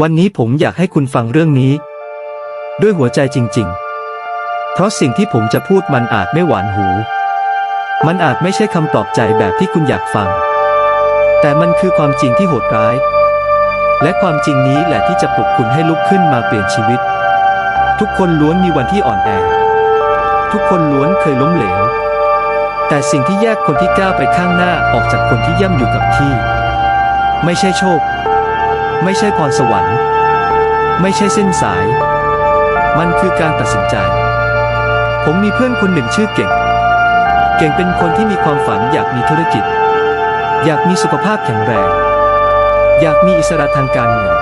วันนี้ผมอยากให้คุณฟังเรื่องนี้ ด้วยหัวใจจริง ๆ เพราะสิ่งที่ผมจะพูดมันอาจไม่หวานหู มันอาจไม่ใช่คำปลอบใจแบบที่คุณอยากฟัง แต่มันคือความจริงที่โหดร้าย และความจริงนี้แหละที่จะปลุกคุณให้ลุกขึ้นมาเปลี่ยนชีวิต ทุกคนล้วนมีวันที่อ่อนแอ ทุกคนล้วนเคยล้มเหลว แต่สิ่งที่แยกคนที่ก้าวไปข้างหน้าออกจากคนที่ย่ำอยู่กับที่ ไม่ใช่โชค ไม่ใช่พรสวรรค์ ไม่ใช่เส้นสาย มันคือการตัดสินใจ ผมมีเพื่อนคนหนึ่งชื่อเก่ง เก่งเป็นคนที่มีความฝันอยากมีธุรกิจ อยากมีสุขภาพแข็งแรง อยากมีอิสระทางการเงิน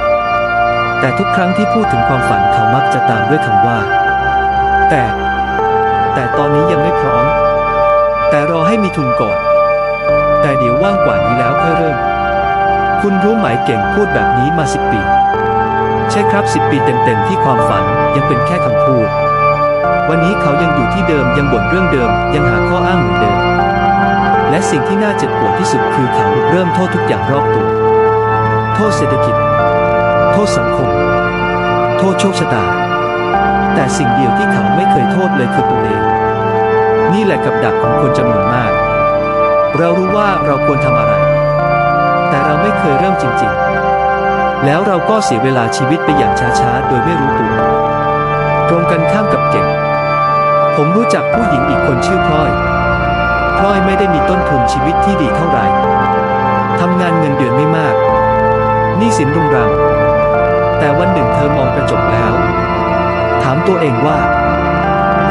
แต่ทุกครั้งที่พูดถึงความฝันเขามักจะตามด้วยคำว่า แต่ แต่ตอนนี้ยังไม่พร้อม แต่รอให้มีทุนก่อน แต่เดี๋ยวว่างกว่านี้แล้วค่อยเริ่ม คุณรู้ไหมเก่งพูดแบบนี้มาสิบปี ใช่ครับสิบปีเต็มๆที่ความฝันยังเป็นแค่คำพูด วันนี้เขายังอยู่ที่เดิมยังบ่นเรื่องเดิม ยังหาข้ออ้างเหมือนเดิม และสิ่งที่น่าเจ็บปวดที่สุดคือเขาเริ่มโทษทุกอย่างรอบตัว โทษเศรษฐกิจ โทษสังคม โทษโชคชะตา แต่สิ่งเดียวที่เขาไม่เคยโทษเลยคือตัวเองนี่แหละกับดักของคนจำนวนมาก เรารู้ว่าเราควรทำอะไร แต่เราไม่เคยเริ่มจริงๆ แล้วเราก็เสียเวลาชีวิตไปอย่างช้าๆ โดยไม่รู้ตัว ตรงกันข้ามกับเก่ง ผมรู้จักผู้หญิงอีกคนชื่อพลอย พลอยไม่ได้มีต้นทุนชีวิตที่ดีเท่าไหร่ทำงานเงินเดือนไม่มากหนี้สินรุงรัง แต่วันหนึ่งเธอมองกระจกแล้ว ถามตัวเองว่า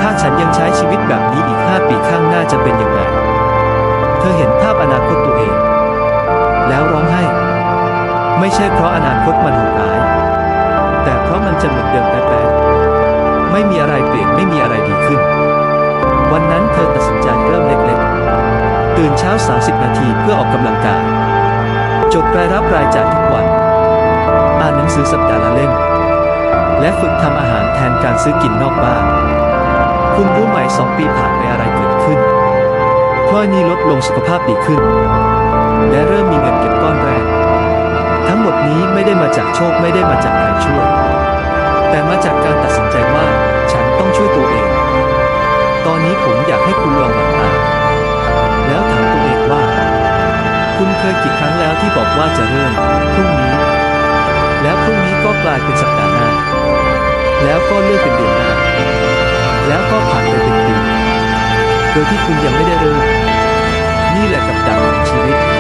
ถ้าฉันยังใช้ชีวิตแบบนี้อีก 5 ปีข้างหน้าจะเป็นยังไง เธอเห็นภาพอนาคตตัวเอง แล้วร้องไห้ ไม่ใช่เพราะอนาคตมันโหดร้าย แต่เพราะมันจะเหมือนเดิมแป๊ะๆไม่มีอะไรเปลี่ยนไม่มีอะไรดีขึ้น วันนั้นเธอตัดสินใจเริ่มเล็กๆ ตื่นเช้า 30 นาทีเพื่อออกกำลังกาย จดรายรับรายจ่ายทุกวัน อ่านหนังสือสัปดาห์ละเล่ม และฝึกทำอาหารแทนการซื้อกินนอกบ้านคุณรู้ไหมสองปีผ่านไปอะไรเกิดขึ้นพลอยนี่ลดลงสุขภาพดีขึ้น และเริ่มมีเงินเก็บก้อนแรก ทั้งหมดนี้ไม่ได้มาจากโชคไม่ได้มาจากใครช่วย แต่มาจากการตัดสินใจว่าฉันต้องช่วยตัวเอง ตอนนี้ผมอยากให้คุณลองหลับตาแล้วถามตัวเองว่า คุณเคยกี่ครั้งแล้วที่บอกว่าจะเริ่มพรุ่งนี้ แล้วพรุ่งนี้ก็กลายเป็นสัปดาห์หน้า แล้วก็เลื่อนเป็นเดือนหน้า แล้วก็ผ่านไปเป็นปีโดยที่คุณยังไม่ได้เริ่มนี่แหละกับดักของชีวิต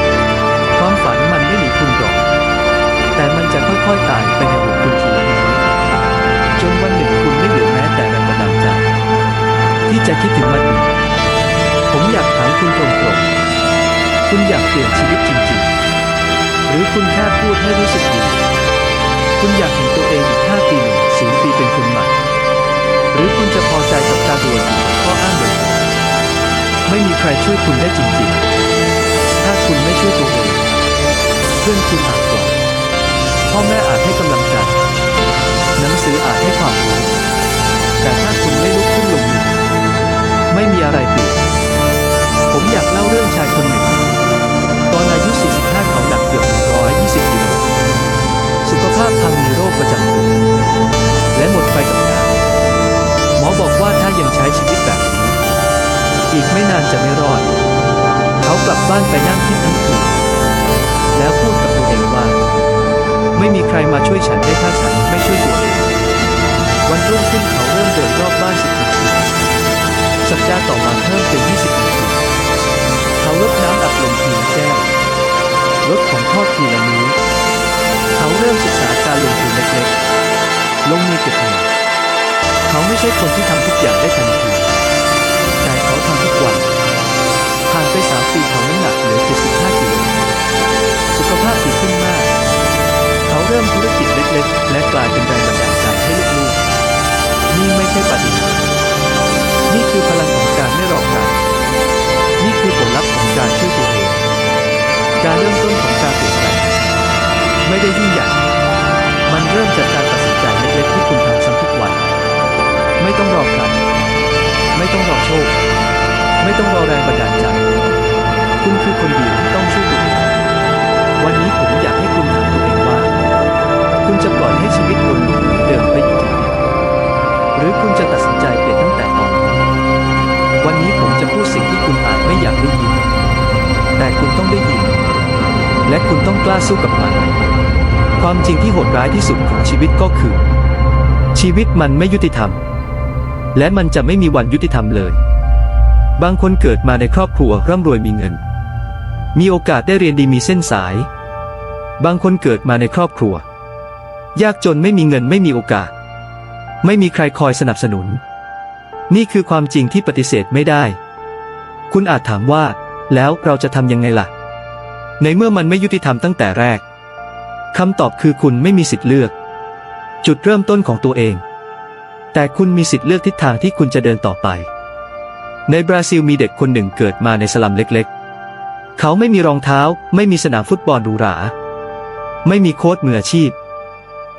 คิดถึงมันอีกผมอยากถามคุณตรงๆ คุณอยากเปลี่ยนชีวิตจริงๆ หรือคุณแค่พูดให้รู้สึกดีคุณอยากเห็นตัวเองอีก 5 ปีหนึ่งศูนย์ปีเป็นคนใหม่ หรือคุณจะพอใจกับการดวนอยู่กับข้ออ้างเดิมไม่มีใครช่วยคุณได้จริงๆ ถ้าคุณไม่ช่วยตัวเอง เพื่อนคุณอาจปลอบพ่อแม่อาจให้กำลังใจ ไม่นานจะไม่รอด เขากลับบ้านไปนั่งคิดทั้งคืนแล้วพูดกับตัวเองว่า ไม่มีใครมาช่วยฉันได้ถ้าฉันไม่ช่วยตัวเองวันรุ่งขึ้นเขาเริ่มเดินรอบบ้านสิบนาทีสัปดาห์ต่อมาเพิ่มเป็น20นาทีเขาลดน้ำอัดลมทีละแก้วลดของทอดทีละมื้อเขาเริ่มศึกษาการลงทุนเล็กๆลงมือเก็บเงินเขาไม่ใช่คนที่ทำทุกอย่างได้ทันที เหนักเหลือ 75 กิโลสุขภาพดีขึ้นมาก เขาเริ่มธุรกิจเล็กๆ และกลายเป็นแรงบันดาลใจให้ลูกๆ นี่ไม่ใช่ปาฏิหาริย์นี่คือพลังของการไม่รอใครนี่คือผลลัพธ์ของการช่วยตัวเอง การเริ่มต้นของการเปลี่ยนแปลงไม่ได้ยิ่งใหญ่ มันเริ่มจากการตัดสินใจเล็กๆที่คุณทำซ้ำทุกวัน ไม่ต้องรอใครไม่ต้องรอโชค ไม่ต้องรอแรงบันดาลใจ คุณคือคนเดียวที่ต้องช่วยตัวเองวันนี้ผมอยากให้คุณถามตัวเองว่า คุณจะปล่อยให้ชีวิตวนลูปเดิมไปอีกกี่ปีหรือคุณจะตัดสินใจเปลี่ยนตั้งแต่ตอนนี้วันนี้ผมจะพูดสิ่งที่คุณอาจไม่อยากได้ยิน แต่คุณต้องได้ยิน และคุณต้องกล้าสู้กับมัน ความจริงที่โหดร้ายที่สุดของชีวิตก็คือ ชีวิตมันไม่ยุติธรรม และมันจะไม่มีวันยุติธรรมเลย บางคนเกิดมาในครอบครัวร่ำรวยมีเงิน มีโอกาสได้เรียนดีมีเส้นสาย บางคนเกิดมาในครอบครัว ยากจนไม่มีเงินไม่มีโอกาส ไม่มีใครคอยสนับสนุน นี่คือความจริงที่ปฏิเสธไม่ได้ คุณอาจถามว่า แล้วเราจะทำยังไงล่ะ ในเมื่อมันไม่ยุติธรรมตั้งแต่แรกคำตอบคือคุณไม่มีสิทธิ์เลือก จุดเริ่มต้นของตัวเอง แต่คุณมีสิทธิ์เลือกทิศทางที่คุณจะเดินต่อไป ในบราซิลมีเด็กคนหนึ่งเกิดมาในสลัมเล็กๆ เขาไม่มีรองเท้า ไม่มีสนามฟุตบอลหรูหรา ไม่มีโค้ชมืออาชีพ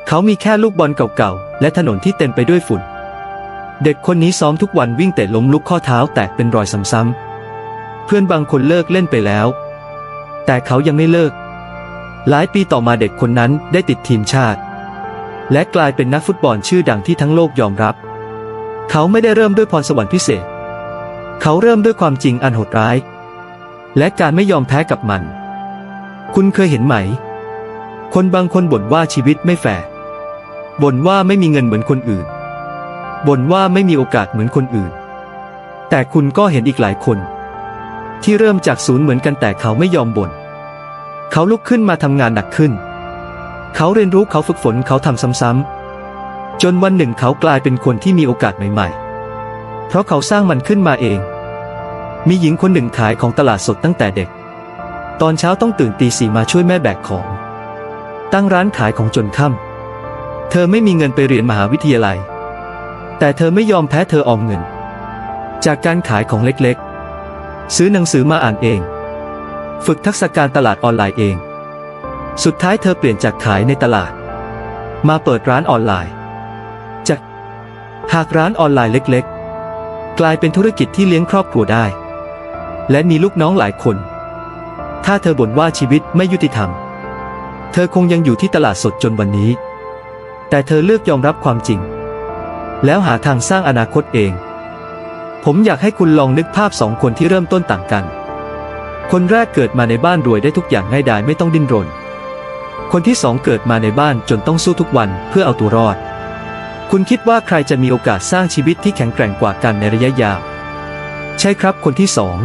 เขามีแค่ลูกบอลเก่าๆ และถนนที่เต็มไปด้วยฝุ่น เด็กคนนี้ซ้อมทุกวันวิ่งแต่ล้มลุกข้อเท้าแตกเป็นรอยซ้ำๆ เพื่อนบางคนเลิกเล่นไปแล้ว แต่เขายังไม่เลิก หลายปีต่อมาเด็กคนนั้นได้ติดทีมชาติ และกลายเป็นนักฟุตบอลชื่อดังที่ทั้งโลกยอมรับ เขาไม่ได้เริ่มด้วยพรสวรรค์พิเศษ เขาเริ่มด้วยความจริงอันโหดร้าย และการไม่ยอมแพ้กับมัน คุณเคยเห็นไหม คนบางคนบ่นว่าชีวิตไม่แฟร์บ่นว่าไม่มีเงินเหมือนคนอื่น บ่นว่าไม่มีโอกาสเหมือนคนอื่น แต่คุณก็เห็นอีกหลายคน ที่เริ่มจากศูนย์เหมือนกันแต่เขาไม่ยอมบ่น เขาลุกขึ้นมาทำงานหนักขึ้น เขาเรียนรู้เขาฝึกฝนเขาทำซ้ำๆ จนวันหนึ่งเขากลายเป็นคนที่มีโอกาสใหม่ ๆ เพราะเขาสร้างมันขึ้นมาเอง มีหญิงคนหนึ่งขายของตลาดสดตั้งแต่เด็ก ตอนเช้าต้องตื่นตีสี่มาช่วยแม่แบกของ ตั้งร้านขายของจนค่ำเธอไม่มีเงินไปเรียนมหาวิทยาลัย แต่เธอไม่ยอมแพ้เธอออมเงิน จากการขายของเล็กๆ ซื้อหนังสือมาอ่านเอง ฝึกทักษะการตลาดออนไลน์เอง สุดท้ายเธอเปลี่ยนจากขายในตลาด มาเปิดร้านออนไลน์ จากหากร้านออนไลน์เล็ก ๆ กลายเป็นธุรกิจที่เลี้ยงครอบครัวได้ และมีลูกน้องหลายคน ถ้าเธอบ่นว่าชีวิตไม่ยุติธรรม เธอคงยังอยู่ที่ตลาดสดจนวันนี้ แต่เธอเลือกยอมรับความจริง แล้วหาทางสร้างอนาคตเอง ผมอยากให้คุณลองนึกภาพสองคนที่เริ่มต้นต่างกัน คนแรกเกิดมาในบ้านรวยได้ทุกอย่างง่ายดายไม่ต้องดิ้นรน คนที่สองเกิดมาในบ้านจนต้องสู้ทุกวันเพื่อเอาตัวรอด คุณคิดว่าใครจะมีโอกาสสร้างชีวิตที่แข็งแกร่งกว่ากันในระยะยาว ใช่ครับคนที่สอง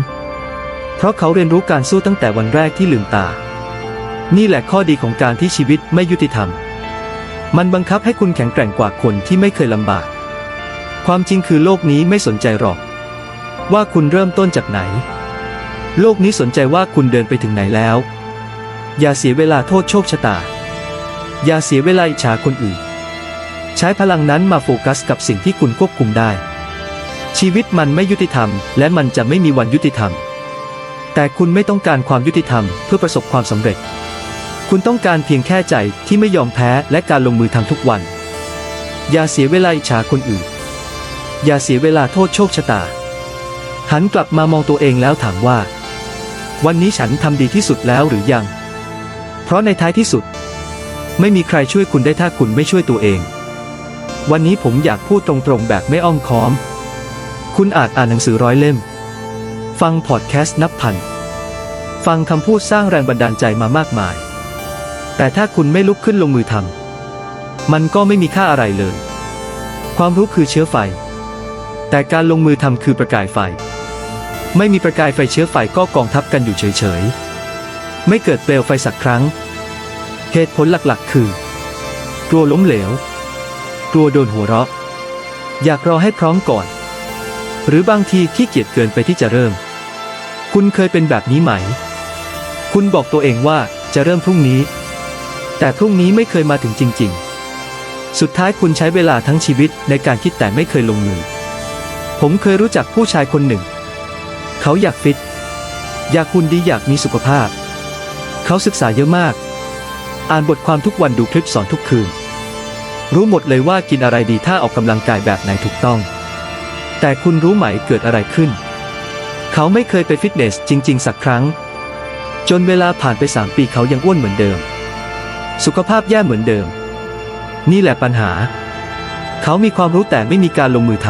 เพราะเขาเรียนรู้การสู้ตั้งแต่วันแรกที่ลืมตา นี่แหละข้อดีของการที่ชีวิตไม่ยุติธรรม มันบังคับให้คุณแข็งแกร่งกว่าคนที่ไม่เคยลำบาก ความจริงคือโลกนี้ไม่สนใจหรอก ว่าคุณเริ่มต้นจากไหน โลกนี้สนใจว่าคุณเดินไปถึงไหนแล้ว อย่าเสียเวลาโทษโชคชะตา อย่าเสียเวลาอิจฉาคนอื่น ใช้พลังนั้นมาโฟกัสกับสิ่งที่คุณควบคุมได้ ชีวิตมันไม่ยุติธรรม และมันจะไม่มีวันยุติธรรม แต่คุณไม่ต้องการความยุติธรรมเพื่อประสบความสำเร็จ คุณต้องการเพียงแค่ใจที่ไม่ยอมแพ้และการลงมือทำทุกวัน อย่าเสียเวลาอิจฉาคนอื่น อย่าเสียเวลาโทษโชคชะตา หันกลับมามองตัวเองแล้วถามว่า วันนี้ฉันทำดีที่สุดแล้วหรือยัง เพราะในท้ายที่สุด ไม่มีใครช่วยคุณได้ถ้าคุณไม่ช่วยตัวเอง วันนี้ผมอยากพูดตรงๆแบบไม่อ้อมค้อม คุณอาจอ่านหนังสือร้อยเล่ม ฟังพอดแคสต์นับพัน ฟังคำพูดสร้างแรงบันดาลใจมามากมาย แต่ถ้าคุณไม่ลุกขึ้นลงมือทำมันก็ไม่มีค่าอะไรเลย ความรู้คือเชื้อไฟ แต่การลงมือทำคือประกายไฟ ไม่มีประกายไฟเชื้อไฟก็กองทับกันอยู่เฉยๆ ไม่เกิดเปลวไฟสักครั้ง เหตุผลหลักๆ คือ กลัวล้มเหลว กลัวโดนหัวเราะ อยากรอให้พร้อมก่อน หรือบางทีขี้เกียจเกินไปที่จะเริ่ม คุณเคยเป็นแบบนี้ไหม คุณบอกตัวเองว่าจะเริ่มพรุ่งนี้ แต่พรุ่งนี้ไม่เคยมาถึงจริง ๆ สุดท้ายคุณใช้เวลาทั้งชีวิตในการคิดแต่ไม่เคยลงมือ ผมเคยรู้จักผู้ชายคนหนึ่ง เขาอยากฟิต อยากหุ่นดีอยากมีสุขภาพ เขาศึกษาเยอะมาก อ่านบทความทุกวันดูคลิปสอนทุกคืน รู้หมดเลยว่ากินอะไรดีถ้าออกกำลังกายแบบไหนถูกต้อง แต่คุณรู้ไหมเกิดอะไรขึ้น เขาไม่เคยไปฟิตเนสจริง ๆ สักครั้ง จนเวลาผ่านไปสามปีเขายังอ้วนเหมือนเดิม สุขภาพแย่เหมือนเดิม นี่แหละปัญหา เขามีความรู้แต่ไม่มีการลงมือท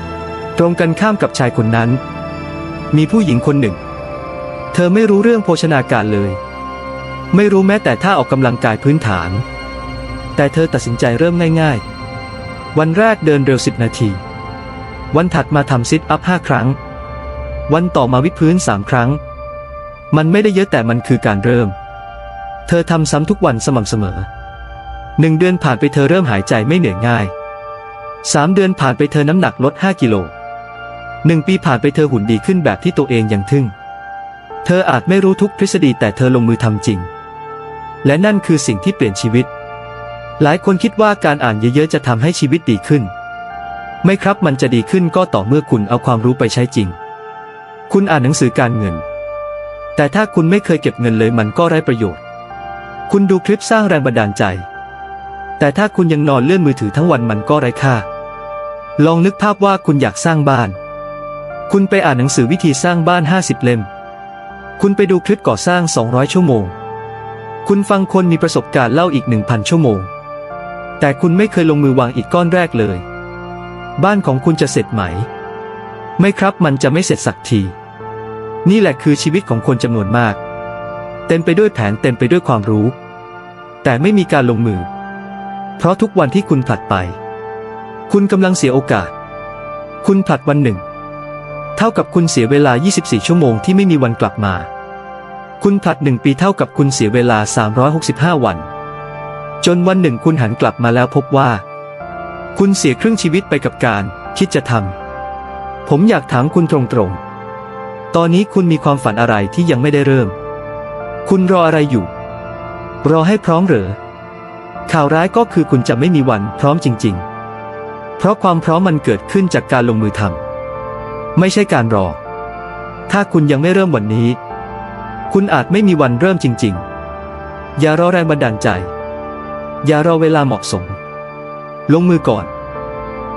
ำตรงกันข้ามกับชายคนนั้น มีผู้หญิงคนหนึ่ง เธอไม่รู้เรื่องโภชนาการเลย ไม่รู้แม้แต่ท่าออกกำลังกายพื้นฐาน แต่เธอตัดสินใจเริ่มง่าย ๆ วันแรกเดินเร็วสิบนาที วันถัดมาทำซิทอัพห้าครั้ง วันต่อมาวิดพื้นสามครั้ง มันไม่ได้เยอะแต่มันคือการเริ่ม เธอทำซ้ำทุกวันสม่ำเสมอหนึ่งเดือนผ่านไปเธอเริ่มหายใจไม่เหนื่อยง่ายสามเดือนผ่านไปเธอน้ำหนักลด 5 กิโลหนึ่งปีผ่านไปเธอหุ่นดีขึ้นแบบที่ตัวเองยังทึ่ง เธออาจไม่รู้ทุกทฤษฎีแต่เธอลงมือทำจริง และนั่นคือสิ่งที่เปลี่ยนชีวิต หลายคนคิดว่าการอ่านเยอะๆจะทำให้ชีวิตดีขึ้น ไม่ครับมันจะดีขึ้นก็ต่อเมื่อคุณเอาความรู้ไปใช้จริง คุณอ่านหนังสือการเงิน แต่ถ้าคุณไม่เคยเก็บเงินเลยมันก็ไร้ประโยชน์ คุณดูคลิปสร้างแรงบันดาลใจ แต่ถ้าคุณยังนอนเลื่อนมือถือทั้งวันมันก็ไร้ค่า ลองนึกภาพว่าคุณอยากสร้างบ้าน คุณไปอ่านหนังสือวิธีสร้างบ้าน 50 เล่ม คุณไปดูคลิปก่อสร้าง 200 ชั่วโมง คุณฟังคนมีประสบการณ์เล่าอีก 1,000 ชั่วโมง แต่คุณไม่เคยลงมือวางอีกก้อนแรกเลย บ้านของคุณจะเสร็จไหม ไม่ครับมันจะไม่เสร็จสักที นี่แหละคือชีวิตของคนจำนวนมาก เต็มไปด้วยแผนเต็มไปด้วยความรู้ แต่ไม่มีการลงมือ เพราะทุกวันที่คุณผลัดไป คุณกำลังเสียโอกาส คุณผลัดวันหนึ่ง เท่ากับคุณเสียเวลา 24 ชั่วโมงที่ไม่มีวันกลับมา คุณผลัดหนึ่งปีเท่ากับคุณเสียเวลา 365 วัน จนวันหนึ่งคุณหันกลับมาแล้วพบว่า คุณเสียครึ่งชีวิตไปกับการ คิดจะทำผมอยากถามคุณตรงๆ ตอนนี้คุณมีความฝันอะไรที่ยังไม่ได้เริ่ม คุณรออะไรอยู่ รอให้พร้อมเหรอ ข่าวร้ายก็คือคุณจะไม่มีวันพร้อมจริง ๆ เพราะความพร้อมมันเกิดขึ้นจากการลงมือทำไม่ใช่การรอ ถ้าคุณยังไม่เริ่มวันนี้ คุณอาจไม่มีวันเริ่มจริง ๆ อย่ารอแรงบันดาลใจ อย่ารอเวลาเหมาะสม ลงมือก่อน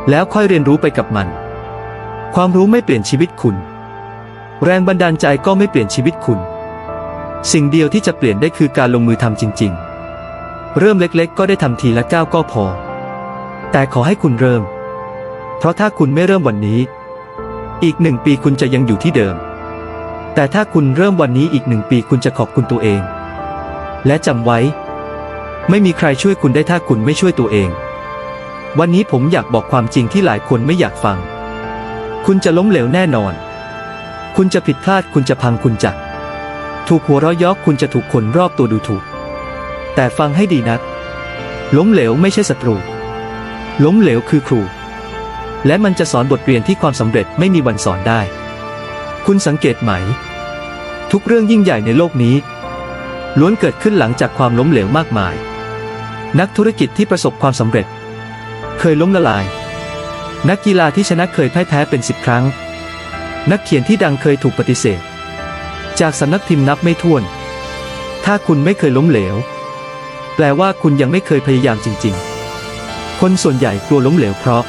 แล้วค่อยเรียนรู้ไปกับมัน ความรู้ไม่เปลี่ยนชีวิตคุณ แรงบันดาลใจก็ไม่เปลี่ยนชีวิตคุณ สิ่งเดียวที่จะเปลี่ยนได้คือการลงมือทำจริง ๆ เริ่มเล็กๆ ก็ได้ทำทีละก้าวก็พอ แต่ขอให้คุณเริ่ม เพราะถ้าคุณไม่เริ่มวันนี้ อีกหนึ่งปีคุณจะยังอยู่ที่เดิม แต่ถ้าคุณเริ่มวันนี้อีกหนึ่งปีคุณจะขอบคุณตัวเอง และจำไว้ ไม่มีใครช่วยคุณได้ถ้าคุณไม่ช่วยตัวเอง วันนี้ผมอยากบอกความจริงที่หลายคนไม่อยากฟัง คุณจะล้มเหลวแน่นอน คุณจะผิดพลาดคุณจะพังคุณจะ ถูกหัวเราะยอกคุณจะถูกคนรอบตัวดูถูก แต่ฟังให้ดีนะล้มเหลวไม่ใช่ศัตรูล้มเหลวคือครู และมันจะสอนบทเรียนที่ความสำเร็จไม่มีวันสอนได้ คุณสังเกตไหม ทุกเรื่องยิ่งใหญ่ในโลกนี้ ล้วนเกิดขึ้นหลังจากความล้มเหลวมากมาย นักธุรกิจที่ประสบความสำเร็จ เคยล้มละลาย นักกีฬาที่ชนะเคยพ่ายแพ้เป็นสิบครั้ง นักเขียนที่ดังเคยถูกปฏิเสธ จากสำนักพิมพ์นับไม่ถ้วน ถ้าคุณไม่เคยล้มเหลว แปลว่าคุณยังไม่เคยพยายามจริง ๆ คนส่วนใหญ่กลัวล้มเหลวเพราะ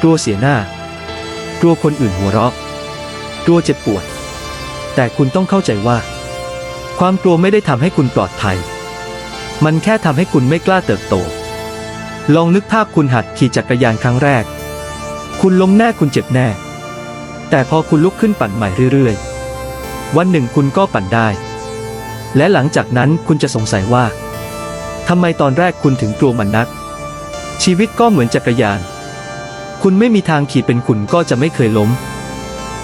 กลัวเสียหน้า กลัวคนอื่นหัวเราะ กลัวเจ็บปวด แต่คุณต้องเข้าใจว่า ความกลัวไม่ได้ทำให้คุณปลอดภัย มันแค่ทำให้คุณไม่กล้าเติบโต ลองนึกภาพคุณหัดขี่จักรยานครั้งแรก คุณล้มแน่คุณเจ็บแน่ แต่พอคุณลุกขึ้นปั่นใหม่เรื่อยๆ วันหนึ่งคุณก็ปั่นได้ และหลังจากนั้นคุณจะสงสัยว่าทำไมตอนแรกคุณถึงกลัวมันนัก ชีวิตก็เหมือนจักรยาน คุณไม่มีทางขี่เป็นคุณก็จะไม่เคยล้ม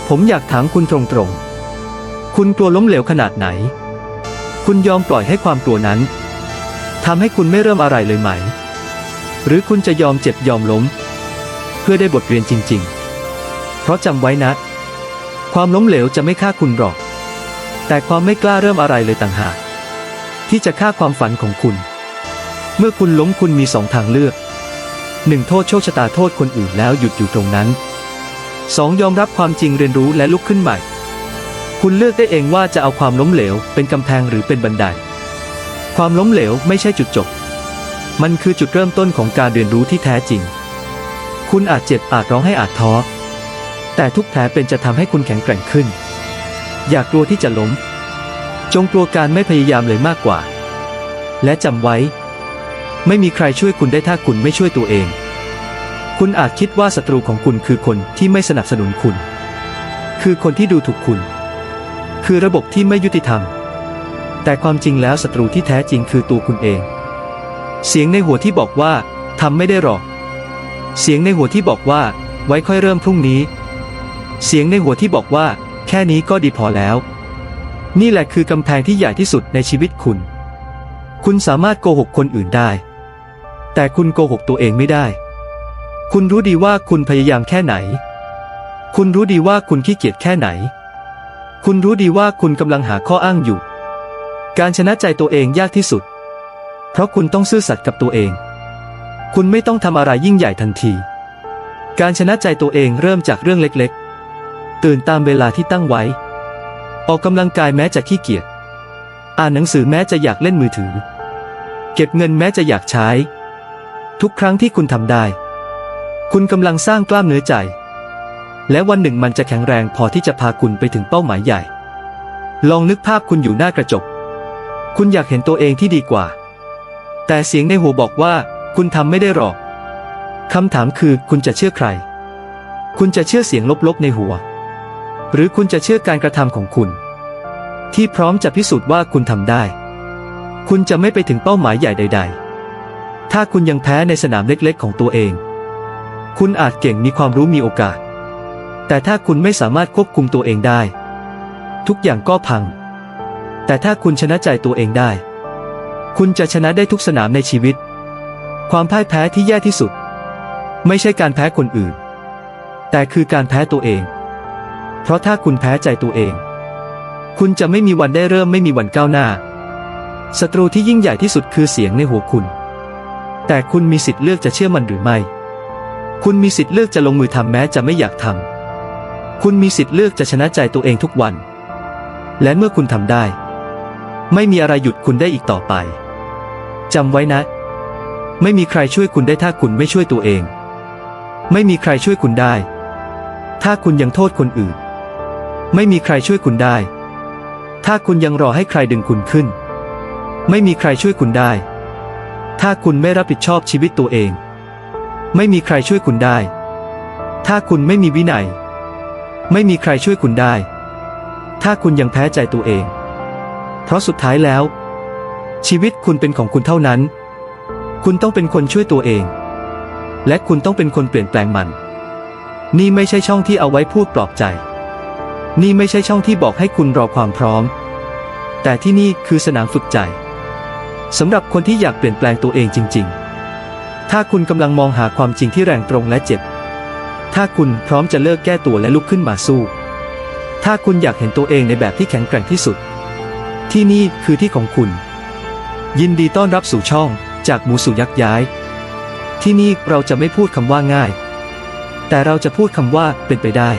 ผมอยากถามคุณตรงๆ คุณกลัวล้มเหลวขนาดไหน คุณยอมปล่อยให้ความกลัวนั้นทำให้คุณไม่เริ่มอะไรเลยไหม หรือคุณจะยอมเจ็บยอมล้ม เพื่อได้บทเรียนจริง ๆ เพราะจำไว้นะ ความล้มเหลวจะไม่ฆ่าคุณหรอก แต่ความไม่กล้าเริ่มอะไรเลยต่างหาก ที่จะฆ่าความฝันของคุณ เมื่อคุณล้มคุณมีสองทางเลือกหนึ่งโทษโชคชะตาโทษคนอื่นแล้วหยุดอยู่ตรงนั้นสองยอมรับความจริงเรียนรู้และลุกขึ้นใหม่ คุณเลือกได้เองว่าจะเอาความล้มเหลว เป็นกำแพงหรือเป็นบันได ความล้มเหลวไม่ใช่จุดจบ มันคือจุดเริ่มต้นของการเรียนรู้ที่แท้จริง คุณอาจเจ็บอาจร้องให้อาจท้อ แต่ทุกแผลเป็นจะทำให้คุณแข็งแกร่งขึ้น อย่ากลัวที่จะล้ม จงกลัวการไม่พยายามเลยมากกว่า และจำไว้ ไม่มีใครช่วยคุณได้ถ้าคุณไม่ช่วยตัวเอง คุณอาจคิดว่าศัตรูของคุณคือคนที่ไม่สนับสนุนคุณ คือคนที่ดูถูกคุณ คือระบบที่ไม่ยุติธรรม แต่ความจริงแล้วศัตรูที่แท้จริงคือตัวคุณเอง เสียงในหัวที่บอกว่าทำไม่ได้หรอก เสียงในหัวที่บอกว่า ไว้ค่อยเริ่มพรุ่งนี้ เสียงในหัวที่บอกว่า แค่นี้ก็ดีพอแล้ว นี่แหละคือกำแพงที่ใหญ่ที่สุดในชีวิตคุณ คุณสามารถโกหกคนอื่นได้ แต่คุณโกหกตัวเองไม่ได้ คุณรู้ดีว่าคุณพยายามแค่ไหน คุณรู้ดีว่าคุณขี้เกียจแค่ไหน คุณรู้ดีว่าคุณกำลังหาข้ออ้างอยู่ การชนะใจตัวเองยากที่สุด เพราะคุณต้องซื่อสัตย์กับตัวเอง คุณไม่ต้องทำอะไรยิ่งใหญ่ทันที การชนะใจตัวเองเริ่มจากเรื่องเล็กๆ ตื่นตามเวลาที่ตั้งไว้ ออกกำลังกายแม้จะขี้เกียจ อ่านหนังสือแม้จะอยากเล่นมือถือ เก็บเงินแม้จะอยากใช้ ทุกครั้งที่คุณทำได้ คุณกำลังสร้างกล้ามเนื้อใจ และวันหนึ่งมันจะแข็งแรงพอที่จะพาคุณไปถึงเป้าหมายใหญ่ ลองนึกภาพคุณอยู่หน้ากระจก คุณอยากเห็นตัวเองที่ดีกว่า แต่เสียงในหัวบอกว่า คุณทำไม่ได้หรอกคำถามคือคุณจะเชื่อใคร คุณจะเชื่อเสียงลบๆในหัว หรือคุณจะเชื่อการกระทำของคุณ ที่พร้อมจะพิสูจน์ว่าคุณทำได้ คุณจะไม่ไปถึงเป้าหมายใหญ่ใด ๆ ถ้าคุณยังแพ้ในสนามเล็กๆ ของตัวเอง คุณอาจเก่งมีความรู้มีโอกาส แต่ถ้าคุณไม่สามารถควบคุมตัวเองได้ ทุกอย่างก็พัง แต่ถ้าคุณชนะใจตัวเองได้ คุณจะชนะได้ทุกสนามในชีวิต ความพ่ายแพ้ที่แย่ที่สุด ไม่ใช่การแพ้คนอื่น แต่คือการแพ้ตัวเอง เพราะถ้าคุณแพ้ใจตัวเอง คุณจะไม่มีวันได้เริ่มไม่มีวันก้าวหน้า ศัตรูที่ยิ่งใหญ่ที่สุดคือเสียงในหัวคุณ แต่คุณมีสิทธิ์เลือกจะเชื่อมันหรือไม่ คุณมีสิทธิ์เลือกจะลงมือทำแม้จะไม่อยากทำคุณมีสิทธิ์เลือกจะชนะใจตัวเองทุกวัน และเมื่อคุณทำได้ ไม่มีอะไรหยุดคุณได้อีกต่อไปจำไว้นะ ไม่มีใครช่วยคุณได้ถ้าคุณไม่ช่วยตัวเอง ไม่มีใครช่วยคุณได้ ถ้าคุณยังโทษคนอื่น ไม่มีใครช่วยคุณได้ ถ้าคุณยังรอให้ใครดึงคุณขึ้น ไม่มีใครช่วยคุณได้ ถ้าคุณไม่รับผิดชอบชีวิตตัวเอง ไม่มีใครช่วยคุณได้ ถ้าคุณไม่มีวินัย ไม่มีใครช่วยคุณได้ ถ้าคุณยังแพ้ใจตัวเอง เพราะสุดท้ายแล้ว ชีวิตคุณเป็นของคุณเท่านั้น คุณต้องเป็นคนช่วยตัวเอง และคุณต้องเป็นคนเปลี่ยนแปลงมัน นี่ไม่ใช่ช่องที่เอาไว้พูดปลอบใจ นี่ไม่ใช่ช่องที่บอกให้คุณรอความพร้อม แต่ที่นี่คือสนามฝึกใจสำหรับคนที่อยากเปลี่ยนแปลงตัวเองจริง ๆ ถ้าคุณกำลังมองหาความจริงที่แรงตรงและเจ็บ ถ้าคุณพร้อมจะเลิกแก้ตัวและลุกขึ้นมาสู้ ถ้าคุณอยากเห็นตัวเองในแบบที่แข็งแกร่งที่สุด ที่นี่คือที่ของคุณ ยินดีต้อนรับสู่ช่องจากหมูสู่ยักษ์ย้าย ที่นี่เราจะไม่พูดคำว่าง่าย แต่เราจะพูดคำว่าเป็นไปได้